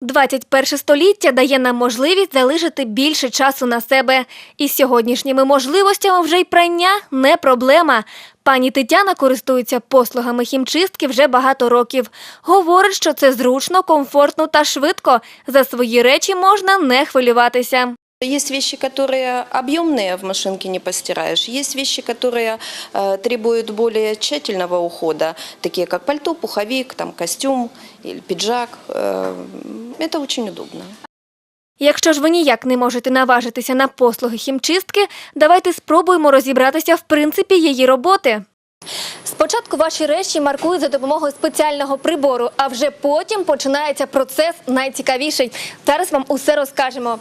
21 століття дає нам можливість залишити більше часу на себе. І з сьогоднішніми можливостями вже й прання не проблема. Пані Тетяна користується послугами хімчистки вже багато років. Говорить, що це зручно, комфортно та швидко. За свої речі можна не хвилюватися. Есть вещи, которые объемные в машинке не постираешь. Есть вещи, которые э, требуют более тщательного ухода, такие как пальто, пуховик, там, костюм или пиджак. Э, это очень удобно. Якщо ж ви ніяк не можете наважитися на послуги хімчистки, давайте спробуємо розібратися в принципі її роботи. Спочатку ваші речі маркують за допомогою спеціального прибору, а вже потім починається процес найцікавіший. Зараз вам усе розкажемо.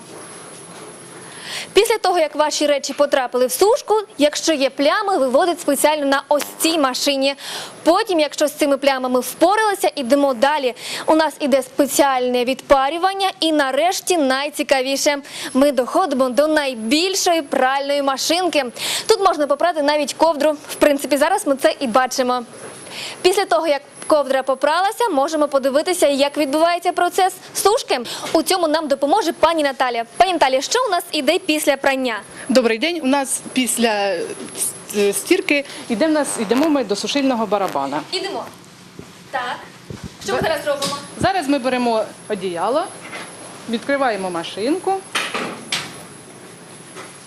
Після того, як ваші речі потрапили в сушку, якщо є плями, виводить спеціально на ось цій машині. Потім, якщо з цими плямами впоралися, ідемо далі. У нас іде спеціальне відпарювання, і нарешті найцікавіше. Ми доходимо до найбільшої пральної машинки. Тут можна попрати навіть ковдру. В принципі, зараз ми це і бачимо. Після того, як ковдра попралася, можемо подивитися, як відбувається процес сушки. У цьому нам допоможе пані Наталія. Пані Наталія, що у нас іде після прання? Добрий день. У нас після е, стірки йде в нас, йдемо ми до сушильного барабана. Ідемо. Так. Що ми зараз робимо? Зараз ми беремо одіяло, відкриваємо машинку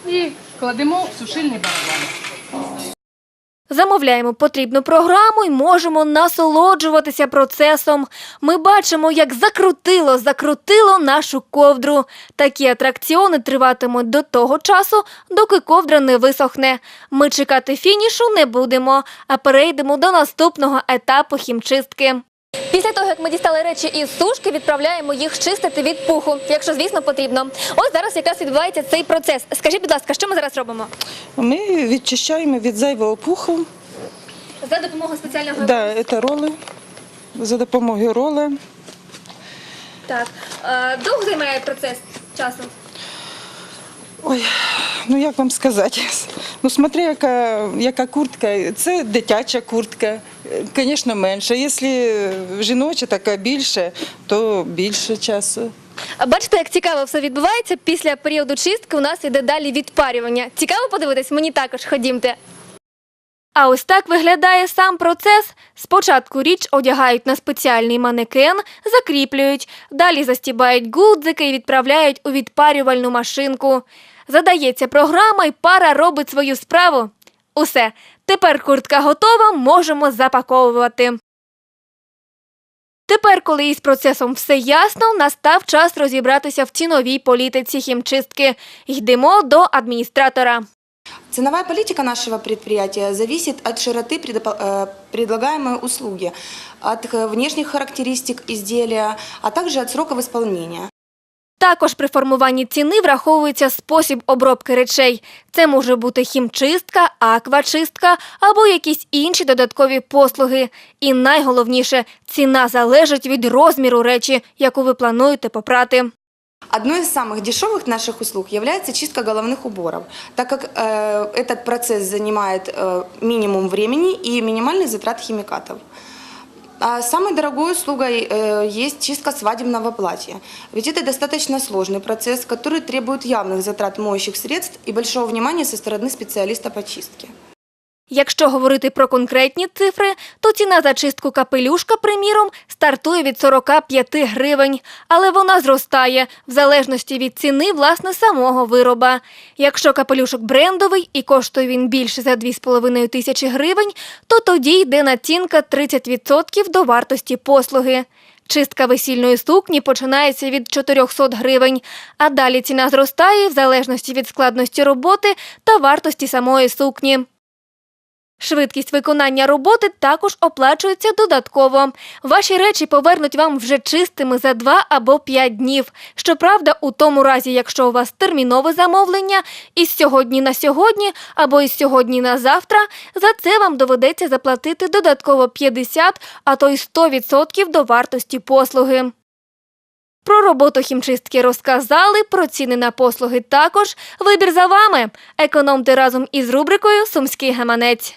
і кладемо в сушильний барабан. Замовляємо потрібну програму і можемо насолоджуватися процесом. Ми бачимо, як закрутило, закрутило нашу ковдру. Такі атракціони триватимуть до того часу, доки ковдра не висохне. Ми чекати фінішу не будемо, а перейдемо до наступного етапу хімчистки. Після того, як ми дістали речі із сушки, відправляємо їх чистити від пуху, якщо, звісно, потрібно. Ось зараз якраз відбувається цей процес. Скажіть, будь ласка, що ми зараз робимо? Ми відчищаємо від зайвого пуху. За допомогою спеціального Да, це роли. За допомогою роли. Так. Е, довго займає процес часу? Ой, ну як вам сказати? Ну, смотри, яка, яка куртка. Це дитяча куртка, звісно, менше. Якщо жіноча така більше, то більше часу. А Бачите, як цікаво все відбувається. Після періоду чистки у нас іде далі відпарювання. Цікаво подивитись? Мені також ходімте. А ось так виглядає сам процес. Спочатку річ одягають на спеціальний манекен, закріплюють, далі застібають гудзики і відправляють у відпарювальну машинку. Задається програма, і пара робить свою справу. Усе, тепер куртка готова, можемо запаковувати. Тепер, коли із процесом все ясно, настав час розібратися в ціновій політиці хімчистки. Йдемо до адміністратора. Ценовая политика нашего предприятия зависит от широты предопо- э, предлагаемой услуги, от э, внешних характеристик изделия, а также от сроков исполнения. Також при формуванні ціни враховується спосіб обробки речей. Це може бути хімчистка, аквачистка або якісь інші додаткові послуги. І найголовніше, ціна залежить від розміру речі, яку ви плануєте попрати. Одной из самых дешевых наших услуг является чистка головных уборов, так как э, этот процесс занимает э, минимум времени и минимальный затрат химикатов. А самой дорогой услугой э, есть чистка свадебного платья. Ведь это достаточно сложный процесс, который требует явных затрат моющих средств и большого внимания со стороны специалиста по чистке. Якщо говорити про конкретні цифри, то ціна за чистку капелюшка, приміром, стартує від 45 гривень, але вона зростає в залежності від ціни власне самого вироба. Якщо капелюшок брендовий і коштує він більше за 2,5 тисячі гривень, то тоді йде націнка 30% до вартості послуги. Чистка весільної сукні починається від 400 гривень, а далі ціна зростає в залежності від складності роботи та вартості самої сукні. Швидкість виконання роботи також оплачується додатково. Ваші речі повернуть вам вже чистими за 2 або 5 днів. Щоправда, у тому разі, якщо у вас термінове замовлення із сьогодні на сьогодні або із сьогодні на завтра, за це вам доведеться заплатити додатково 50, а то й 100% до вартості послуги. Про роботу хімчистки розказали, про ціни на послуги також. Вибір за вами. Економте разом із рубрикою Сумський гаманець.